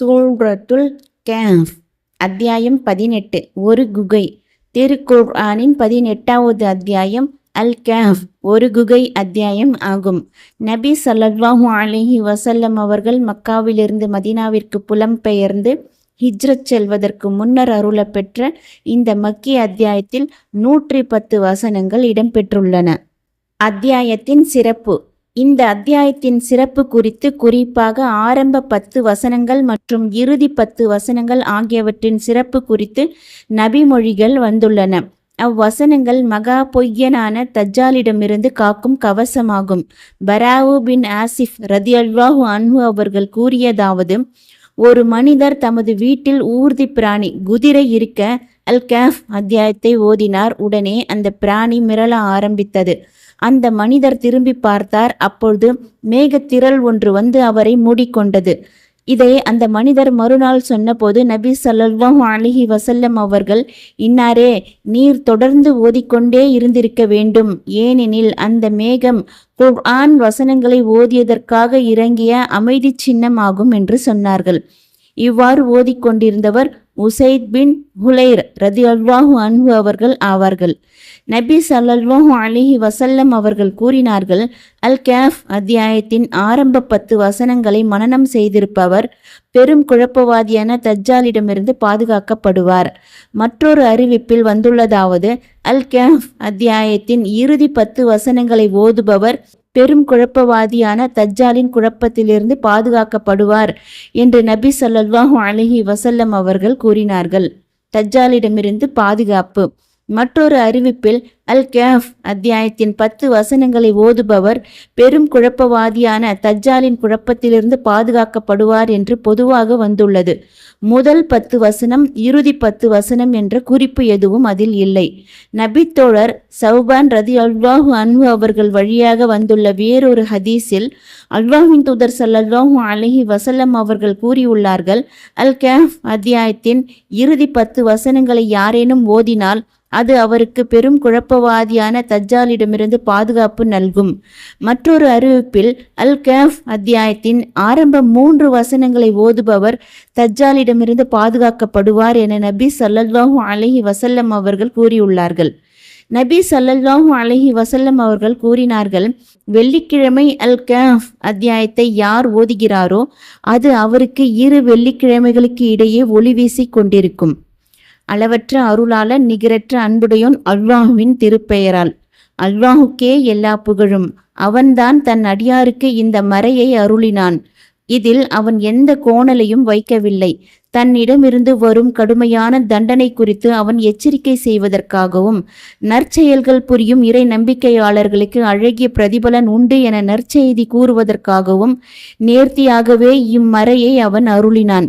சூரத்துல் கேஃப் அத்தியாயம் பதினெட்டு. ஒரு குகை. திருக்குர் ஆனின் பதினெட்டாவது அத்தியாயம் அல் கேஃப் ஒரு குகை அத்தியாயம் ஆகும். நபி ஸல்லல்லாஹு அலிஹி வசல்லம் அவர்கள் மக்காவிலிருந்து மதீனாவிற்கு புலம்பெயர்ந்து ஹிஜ்ரத் செல்வதற்கு முன்னர் அருளப்பெற்ற இந்த மக்கிய அத்தியாயத்தில் நூற்றி பத்து வசனங்கள் இடம்பெற்றுள்ளன. அத்தியாயத்தின் சிறப்பு. இந்த அத்தியாயத்தின் சிறப்பு குறித்து குறிப்பாக ஆரம்ப பத்து வசனங்கள் மற்றும் இறுதி பத்து வசனங்கள் ஆகியவற்றின் சிறப்பு குறித்து நபிமொழிகள் வந்துள்ளன. அவ்வசனங்கள் மகா பொய்யனான தஜ்ஜாலிடமிருந்து காக்கும் கவசமாகும். பராவு பின் ஆசிஃப் ரதியல்வாஹு அன்ஹு அவர்கள் கூறியதாவது ஒரு மனிதர் தமது வீட்டில் ஊர்தி பிராணி குதிரை இருக்க அல் கேஃப் அத்தியாயத்தை ஓதினார். உடனே அந்த பிராணி மிரள ஆரம்பித்தது. அந்த மனிதர் திரும்பி பார்த்தார். அப்பொழுது மேகத்திரள் ஒன்று வந்து அவரை மூடிக்கொண்டது. இதை அந்த மனிதர் மறுநாள் சொன்னபோது நபி ஸல்லல்லாஹு அலிஹி வசல்லம் அவர்கள் இன்னாரே நீர் தொடர்ந்து ஓதிக்கொண்டே இருந்திருக்க வேண்டும். ஏனெனில் அந்த மேகம் குர்ஆன் வசனங்களை ஓதியதற்காக இறங்கிய அமைதி சின்னமாகும் என்று சொன்னார்கள். இவ்வாறு ஓதிக்கொண்டிருந்தவர் உசைத் பின் ஹுலைர் ரதி அல்வாஹு அன்பு அவர்கள் ஆவார்கள். நபி சல்லல்வாஹு அலிஹி வசல்லம் அவர்கள் கூறினார்கள் அல் கேஃப் அத்தியாயத்தின் ஆரம்ப பத்து வசனங்களை மனனம் செய்திருப்பவர் பெரும் குழப்பவாதியான தஜ்ஜாலிடமிருந்து பாதுகாக்கப்படுவார். மற்றொரு அறிவிப்பில் வந்துள்ளதாவது அல் கேஃப் அத்தியாயத்தின் இறுதி பத்து வசனங்களை ஓதுபவர் பெரும் குழப்பவாதியான தஜ்ஜாலின் குழப்பத்திலிருந்து பாதுகாக்கப்படுவார் என்று நபி சல்லல்வாஹு அலிஹி வசல்லம் அவர்கள் கூறினார்கள். தஜ்ஜாலிடமிருந்து பாதுகாப்பு. மற்றொரு அறிவிப்பில் அல் கேஃப் அத்தியாயத்தின் பத்து வசனங்களை ஓதுபவர் பெரும் குழப்பவாதியான தஜ்ஜாலின் குழப்பத்திலிருந்து பாதுகாக்கப்படுவார் என்று பொதுவாக வந்துள்ளது. முதல் பத்து வசனம் இறுதி பத்து வசனம் என்ற குறிப்பு எதுவும் அதில் இல்லை. நபித்தோழர் சௌபான் ரதி அல்வாஹு அன்பு அவர்கள் வழியாக வந்துள்ள வேறொரு ஹதீஸில் அல்வாஹின் தூதர் சல்லல்லாஹு அலஹி வசல்லம் அவர்கள் கூறியுள்ளார்கள் அல் கேஃப் அத்தியாயத்தின் இறுதி பத்து வசனங்களை யாரேனும் ஓதினால் அது அவருக்கு பெரும் குழப்பவாதியான தஜ்ஜாலிடமிருந்து பாதுகாப்பு நல்கும். மற்றொரு அறிவிப்பில் அல் கேஃப் அத்தியாயத்தின் ஆரம்ப மூன்று வசனங்களை ஓதுபவர் தஜ்ஜாலிடமிருந்து பாதுகாக்கப்படுவார் என நபி ஸல்லல்லாஹு அலஹி வசல்லம் அவர்கள் கூறியுள்ளார்கள். நபி ஸல்லல்லாஹு அலஹி வசல்லம் அவர்கள் கூறினார்கள் வெள்ளிக்கிழமை அல் கேஃப் அத்தியாயத்தை யார் ஓதுகிறாரோ அது அவருக்கு இரு வெள்ளிக்கிழமைகளுக்கு இடையே ஒளி வீசிக் கொண்டிருக்கும். அளவற்ற அருளால நிகரற்ற அன்புடையோன் அல்வாஹுவின் திருப்பெயரால். அல்வாஹுக்கே எல்லா புகழும். அவன்தான் தன் அடியாருக்கு இந்த மறையை அருளினான். இதில் அவன் எந்த கோணலையும் வைக்கவில்லை. தன்னிடமிருந்து வரும் கடுமையான தண்டனை குறித்து அவன் எச்சரிக்கை செய்வதற்காகவும் நற்செயல்கள் புரியும் இறை நம்பிக்கையாளர்களுக்கு அழகிய பிரதிபலன் உண்டு என நற்செய்தி கூறுவதற்காகவும் நேர்த்தியாகவே இம்மறையை அவன் அருளினான்.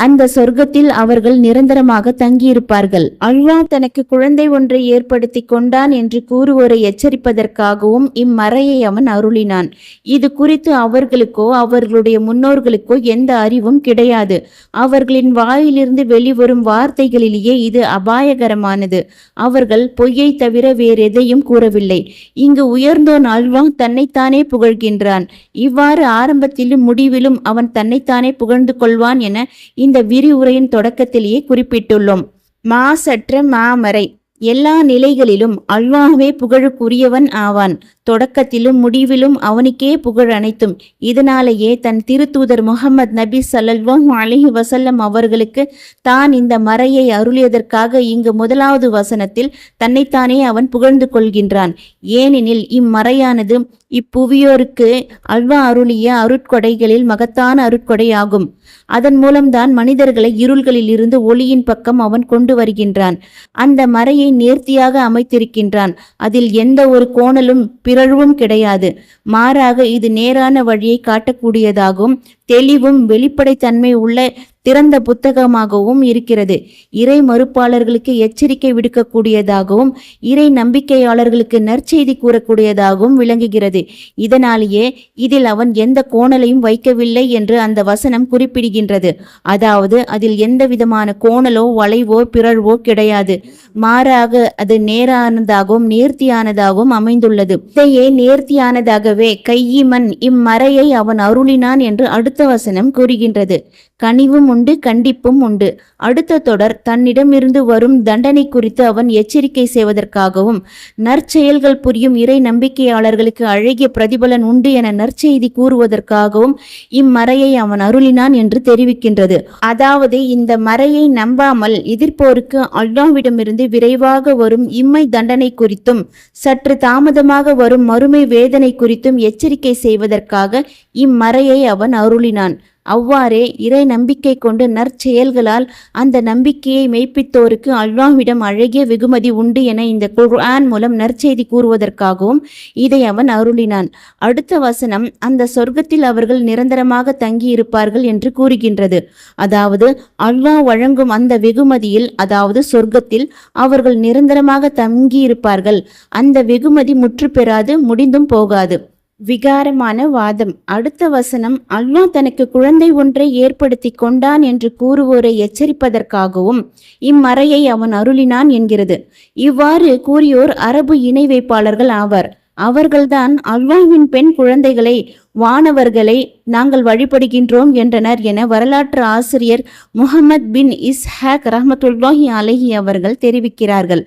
அந்த சொர்க்கத்தில் அவர்கள் நிரந்தரமாக தங்கியிருப்பார்கள். அல்லாஹ் தனக்கு குழந்தை ஒன்றை ஏற்படுத்தி கொண்டான் என்று கூறுவோரை எச்சரிப்பதற்காகவும் இம்மறையை அவன் அருளினான். இது குறித்து அவர்களுக்கோ அவர்களுடைய முன்னோர்களுக்கோ எந்த அறிவும் கிடையாது. அவர்களின் வாயிலிருந்து வெளிவரும் வார்த்தைகளிலேயே இது அபாயகரமானது. அவர்கள் பொய்யை தவிர வேறெதையும் கூறவில்லை. இங்கு உயர்ந்தோன் அல்வாங் தன்னைத்தானே புகழ்கின்றான். இவ்வாறு ஆரம்பத்திலும் முடிவிலும் அவன் தன்னைத்தானே புகழ்ந்து கொள்வான் என இந்த விரிவுரையின் தொடக்கத்திலேயே குறிப்பிட்டுள்ளோம். மாசற்ற மாமறை எல்லா நிலைகளிலும் அல்வாகவே புகழுக்குரியவன் ஆவான். தொடக்கத்திலும் முடிவிலும் அவனுக்கே புகழ் அனைத்தும். இதனாலேயே தன் திருத்தூதர் முகமது நபி சல்லல்வாஹு அலைஹி வசல்லம் அவர்களுக்கு தான் இந்த மறையை அருளியதற்காக இங்கு முதலாவது வசனத்தில் தன்னைத்தானே அவன் புகழ்ந்து கொள்கின்றான். ஏனெனில் இம்மறையானது இப்புவியோருக்கு அல்வா அருளிய அருட்கொடைகளில் மகத்தான அருட்கொடையாகும். அதன் மூலம்தான் மனிதர்களை இருள்களில் இருந்து ஒளியின் பக்கம் அவன் கொண்டு வருகின்றான். அந்த மறையை நேர்த்தியாக அமைத்திருக்கின்றான். அதில் எந்த ஒரு கோணலும் பிறழ்வும் கிடையாது. மாறாக இது நேரான வழியை காட்டக்கூடியதாகவும் தெளிவும் வெளிப்படைத்தன்மை உள்ள திறந்த புத்தகமாகவும் இருக்கிறது. இறை மறுப்பாளர்களுக்கு எச்சரிக்கை விடுக்கக்கூடியதாகவும் இறை நம்பிக்கையாளர்களுக்கு நற்செய்தி கூறக்கூடியதாகவும் விளங்குகிறது. இதனாலேயே இதில் அவன் எந்த கோணலையும் வைக்கவில்லை என்று அந்த வசனம் குறிப்பிடுகின்றது. அதாவது அதில் எந்த விதமான கோணலோ வளைவோ பிறழ்வோ கிடையாது. மாறாக அது நேரானதாகவும் நேர்த்தியானதாகவும் அமைந்துள்ளது. இதையே நேர்த்தியானதாகவே கையிமன் இம்மறையை அவன் அருளினான் என்று அடுத்த வசனம் கூறுகின்றது. கனிவும் உண்டு கண்டிப்பும் உண்டு. அடுத்த தொடர் தன்னிடமிருந்து வரும் தண்டனை குறித்து அவன் எச்சரிக்கை செய்வதற்காகவும் நற்செயல்கள் புரியும் இறை நம்பிக்கையாளர்களுக்கு அழகிய பிரதிபலன் உண்டு என நற்செய்தி கூறுவதற்காகவும் இம்மறையை அவன் அருளினான் என்று தெரிவிக்கின்றது. அதாவது இந்த மறையை நம்பாமல் எதிர்ப்போருக்கு அல்லாவிடமிருந்து விரைவாக வரும் இம்மை தண்டனை குறித்தும் சற்று தாமதமாக வரும் மறுமை வேதனை குறித்தும் எச்சரிக்கை செய்வதற்காக இம்மறையை அவன் அருளினான். அவ்வாறே இறை நம்பிக்கை கொண்டு நற்செயல்களால் அந்த நம்பிக்கையை மெய்ப்பித்தோருக்கு அல்லாஹ்விடம் அழகிய வெகுமதி உண்டு என இந்த குர்ஆன் மூலம் நற்செய்தி கூறுவதற்காகவும் இதை அவன் அருளினான். அடுத்த வசனம் அந்த சொர்க்கத்தில் அவர்கள் நிரந்தரமாக தங்கியிருப்பார்கள் என்று கூறுகின்றது. அதாவது அல்லாஹ் வழங்கும் அந்த வெகுமதியில் அதாவது சொர்க்கத்தில் அவர்கள் நிரந்தரமாக தங்கியிருப்பார்கள். அந்த வெகுமதி முற்று பெறாது முடிந்தும் போகாது. விகாரமான வாதம். அடுத்த வசனம் அல்லாஹ் தனக்கு குழந்தை ஒன்றை ஏற்படுத்தி கொண்டான் என்று கூறுவோரை எச்சரிப்பதற்காகவும் இம்மறையை அவன் அருளினான் என்கிறது. இவ்வாறு கூறியோர் அரபு இணை வைப்பாளர்கள் ஆவர். அவர்கள்தான் அல்வாவின் பெண் குழந்தைகளை வானவர்களை நாங்கள் வழிபடுகின்றோம் என்றனர் என வரலாற்று ஆசிரியர் முகமது பின் இஸ்ஹாக் ரஹமத்துல்லாஹி அலஹி அவர்கள் தெரிவிக்கிறார்கள்.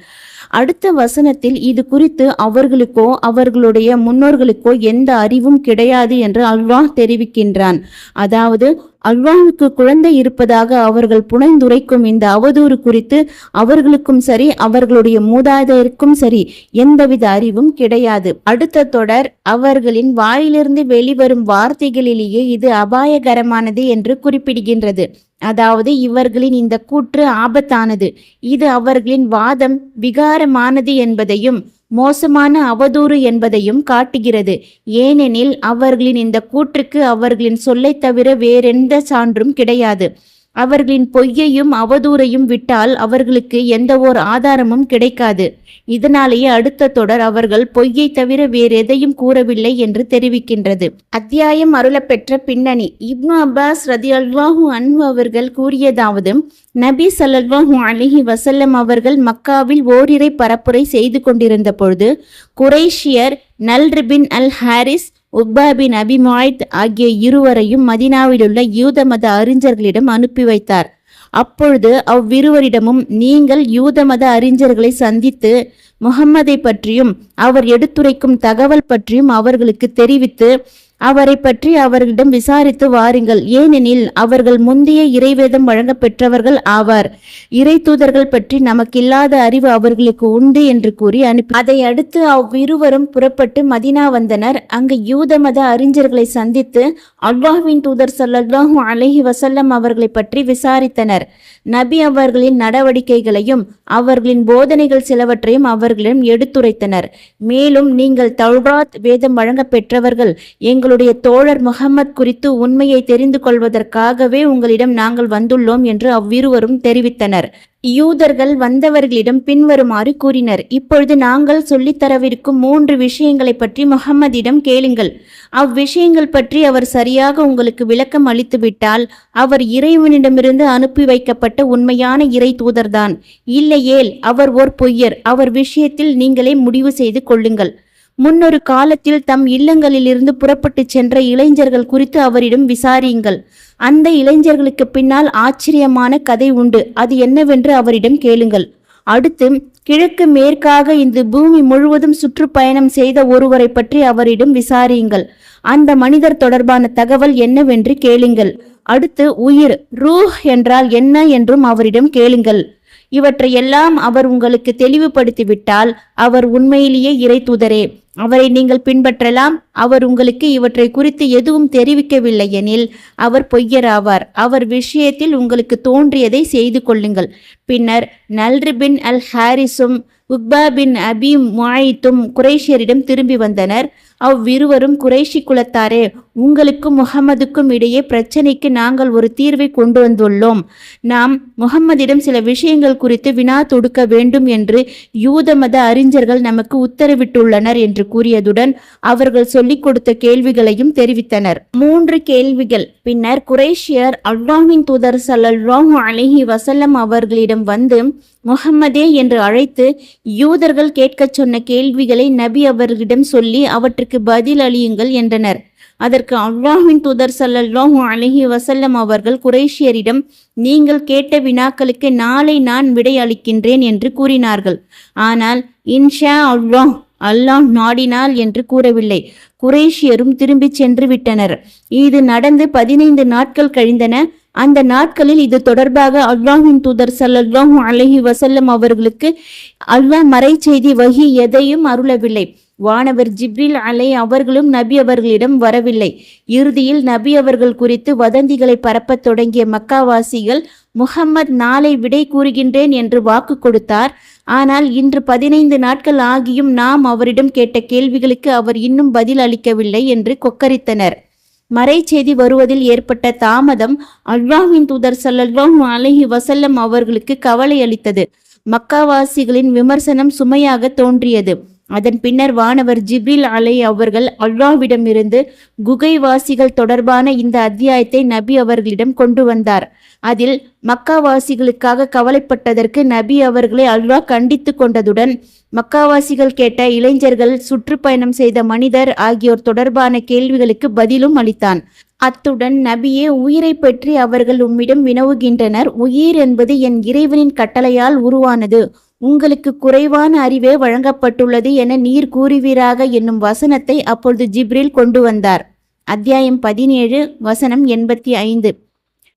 அடுத்த வசனத்தில் இது குறித்து அவர்களுக்கோ அவர்களுடைய முன்னோர்களுக்கோ எந்த அறிவும் கிடையாது என்று அல்வாஹ் தெரிவிக்கின்றான். அதாவது அல்வாஹுக்கு குழந்தை இருப்பதாக அவர்கள் புனைந்துரைக்கும் இந்த அவதூறு குறித்து அவர்களுக்கும் சரி அவர்களுடைய மூதாதையருக்கும் சரி எந்தவித அறிவும் கிடையாது. அடுத்த தொடர் அவர்களின் வாயிலிருந்து வெளிவரும் வார்த்தைகளிலேயே இது அபாயகரமானது என்று குறிப்பிடுகின்றது. அதாவது இவர்களின் இந்த கூற்று ஆபத்தானது. இது அவர்களின் வாதம் விகாரமானது என்பதையும் மோசமான அவதூறு என்பதையும் காட்டுகிறது. ஏனெனில் அவர்களின் இந்த கூற்றுக்கு அவர்களின் சொல்லைத் தவிர வேறெந்த சான்றும் கிடையாது. அவர்களின் பொய்யையும் அவதூறையும் விட்டால் அவர்களுக்கு எந்த ஓர் ஆதாரமும் கிடைக்காது. இதனாலேயே அடுத்த தொடர் அவர்கள் பொய்யை தவிர வேறு எதையும் கூறவில்லை என்று தெரிவிக்கின்றது. அத்தியாயம் அருளப்பெற்ற பின்னணி. இப்னு அப்பாஸ் ரதி அல்வாஹு அன்பு அவர்கள் கூறியதாவது நபி சல்லாஹூ அலிஹி வசல்லம் அவர்கள் மக்காவில் ஓரிரை பரப்புரை செய்து கொண்டிருந்த பொழுது குரேஷியர் நல்ரிபின் அல் ஹாரிஸ் உக்பா பின் அபி முஆய்த் ஆகிய இருவரையும் மதினாவிலுள்ள யூத மத அறிஞர்களிடம் அனுப்பி வைத்தார். அப்பொழுது அவ்விருவரிடமும் நீங்கள் யூத மத அறிஞர்களை சந்தித்து முகம்மதை பற்றியும் அவர் எடுத்துரைக்கும் தகவல் பற்றியும் அவர்களுக்கு தெரிவித்து அவரை பற்றி அவர்களிடம் விசாரித்து வாருங்கள். ஏனெனில் அவர்கள் முந்தைய இறைவேதம் வழங்க பெற்றவர்கள் ஆவார். இறை தூதர்கள் பற்றி நமக்கில்லாத அறிவு அவர்களுக்கு உண்டு என்று கூறி அனுப்பி அதை அடுத்து அவ்விருவரும் புறப்பட்டு மதினா வந்தனர். அங்கு யூத மத அறிஞர்களை சந்தித்து அல்லாஹ்வின் தூதர் ஸல்லல்லாஹு அலஹி வசல்லம் அவர்களை பற்றி விசாரித்தனர். நபி அவர்களின் நடவடிக்கைகளையும் அவர்களின் போதனைகள் சிலவற்றையும் அவர்களிடம் எடுத்துரைத்தனர். மேலும் நீங்கள் தௌராத் வேதம் வழங்க பெற்றவர்கள் உங்களுடைய தோழர் முகம்மத் குறித்து உண்மையை தெரிந்து கொள்வதற்காகவே உங்களிடம் நாங்கள் வந்துள்ளோம் என்று அவ்விருவரும் தெரிவித்தனர். யூதர்கள் வந்தவர்களிடம் பின்வருமாறு கூறினர். இப்பொழுது நாங்கள் சொல்லித்தரவிருக்கும் மூன்று விஷயங்களை பற்றி முகம்மதிடம் கேளுங்கள். அவ்விஷயங்கள் பற்றி அவர் சரியாக உங்களுக்கு விளக்கம் அளித்துவிட்டால் அவர் இறைவனிடமிருந்து அனுப்பி வைக்கப்பட்ட உண்மையான இறை தூதர்தான். இல்லையேல் அவர் ஓர் பொய்யர். அவர் விஷயத்தில் நீங்களே முடிவு செய்து கொள்ளுங்கள். முன்னொரு காலத்தில் தம் இல்லங்களிலிருந்து புறப்பட்டுச் சென்ற இளைஞர்கள் குறித்து அவரிடம் விசாரியுங்கள். அந்த இளைஞர்களுக்கு பின்னால் ஆச்சரியமான கதை உண்டு. அது என்னவென்று அவரிடம் கேளுங்கள். அடுத்து கிழக்கு மேற்காக இந்த பூமி முழுவதும் சுற்றுப்பயணம் செய்த ஒருவரை பற்றி அவரிடம் விசாரியுங்கள். அந்த மனிதர் தொடர்பான தகவல் என்னவென்று கேளுங்கள். அடுத்து உயிர் ரூஹ் என்றால் என்ன என்றும் அவரிடம் கேளுங்கள். இவற்றையெல்லாம் அவர் உங்களுக்கு தெளிவுபடுத்திவிட்டால் அவர் உண்மையிலேயே இறை தூதரே. அவரை நீங்கள் பின்பற்றலாம். அவர் உங்களுக்கு இவற்றை குறித்து எதுவும் தெரிவிக்கவில்லை எனில் அவர் பொய்யராவார். அவர் விஷயத்தில் உங்களுக்கு தோன்றியதை செய்து கொள்ளுங்கள். பின்னர் நல்ரி பின் அல் ஹாரிஸும் உக்பா பின் அபி முஆயித்தும் குரேஷியரிடம் திரும்பி வந்தனர். அவ்விருவரும் குறைஷி குலத்தாரே உங்களுக்கும் முகம்மதுக்கும் இடையே பிரச்சனைக்கு நாங்கள் ஒரு தீர்வை கொண்டு வந்துள்ளோம். நாம் முகம்மதிடம் சில விஷயங்கள் குறித்து வினா தொடுக்க வேண்டும் என்று யூத மத அறிஞர்கள் நமக்கு உத்தரவிட்டுள்ளனர் என்று கூறியதுடன் அவர்கள் சொல்லிக் கொடுத்த கேள்விகளையும் தெரிவித்தனர். மூன்று கேள்விகள். பின்னர் குரேஷியர் அல்லாஹின் தூதர் ஸல்லல்லாஹு அலஹி வசல்லம் அவர்களிடம் வந்து முகம்மதே என்று அழைத்து யூதர்கள் கேட்கச் சொன்ன கேள்விகளை நபி அவர்களிடம் சொல்லி அவற்றுக்கு பதில் அளியுங்கள் என்றனர். அதற்கு அல்லாஹ்வின் தூதர் ஸல்லல்லாஹு அலஹி வசல்லம் அவர்கள் குறைஷியரிடம் நீங்கள் கேட்ட வினாக்களுக்கு நாளை நான் விடை அளிக்கின்றேன் என்று கூறினார்கள். ஆனால் இன்ஷா அல்லாஹ் அல்லாஹ் நாடினால் என்று கூறவில்லை. குறைஷியரும் திரும்பிச் சென்று விட்டனர். இது நடந்து பதினைந்து நாட்கள் கழிந்தன. அந்த நாட்களில் இது தொடர்பாக அல்லாஹின் தூதர் ஸல்லல்லாஹு அலஹி வசல்லம் அவர்களுக்கு அல்லாஹ் மறைச்செய்தி வகி எதையும் அருளவில்லை. வானவர் ஜிப்ரில் அலை அவர்களும் நபி அவர்களிடம் வரவில்லை. இறுதியில் நபி அவர்கள் குறித்து வதந்திகளை பரப்பத் தொடங்கிய மக்காவாசிகள் முகம்மத் நாளை விடை கூறுகின்றேன் என்று வாக்கு கொடுத்தார். ஆனால் இன்று பதினைந்து நாட்கள் ஆகியும் நாம் அவரிடம் கேட்ட கேள்விகளுக்கு அவர் இன்னும் பதில் அளிக்கவில்லை என்று கொக்கரித்தனர். மறைச்செய்தி வருவதில் ஏற்பட்ட தாமதம் அல்வாவின் தூதர் சல்லல்லாஹ் அலஹி வசல்லம் அவர்களுக்கு கவலை அளித்தது. மக்காவாசிகளின் விமர்சனம் சுமையாக தோன்றியது. அதன் பின்னர் வானவர் ஜிப்ரில் அலை அவர்கள் அல்லாவிடமிருந்து குகைவாசிகள் தொடர்பான இந்த அத்தியாயத்தை நபி அவர்களிடம் கொண்டு வந்தார். அதில் மக்காவாசிகளுக்காக கவலைப்பட்டதற்கு நபி அவர்களை அல்வா கண்டித்து கொண்டதுடன் மக்காவாசிகள் கேட்ட இளைஞர்கள் சுற்றுப்பயணம் செய்த மனிதர் ஆகியோர் தொடர்பான கேள்விகளுக்கு பதிலும் அளித்தான். அத்துடன் நபியே உயிரை பற்றி அவர்கள் உம்மிடம் வினவுகின்றனர். உயிர் என்பது என் இறைவனின் கட்டளையால் உருவானது. உங்களுக்கு குறைவான அறிவே வழங்கப்பட்டுள்ளது என நீர் கூறுவீராக என்னும் வசனத்தை அப்பொழுது ஜிப்ரில் கொண்டு வந்தார். அத்தியாயம் பதினேழு வசனம் எண்பத்தி ஐந்து.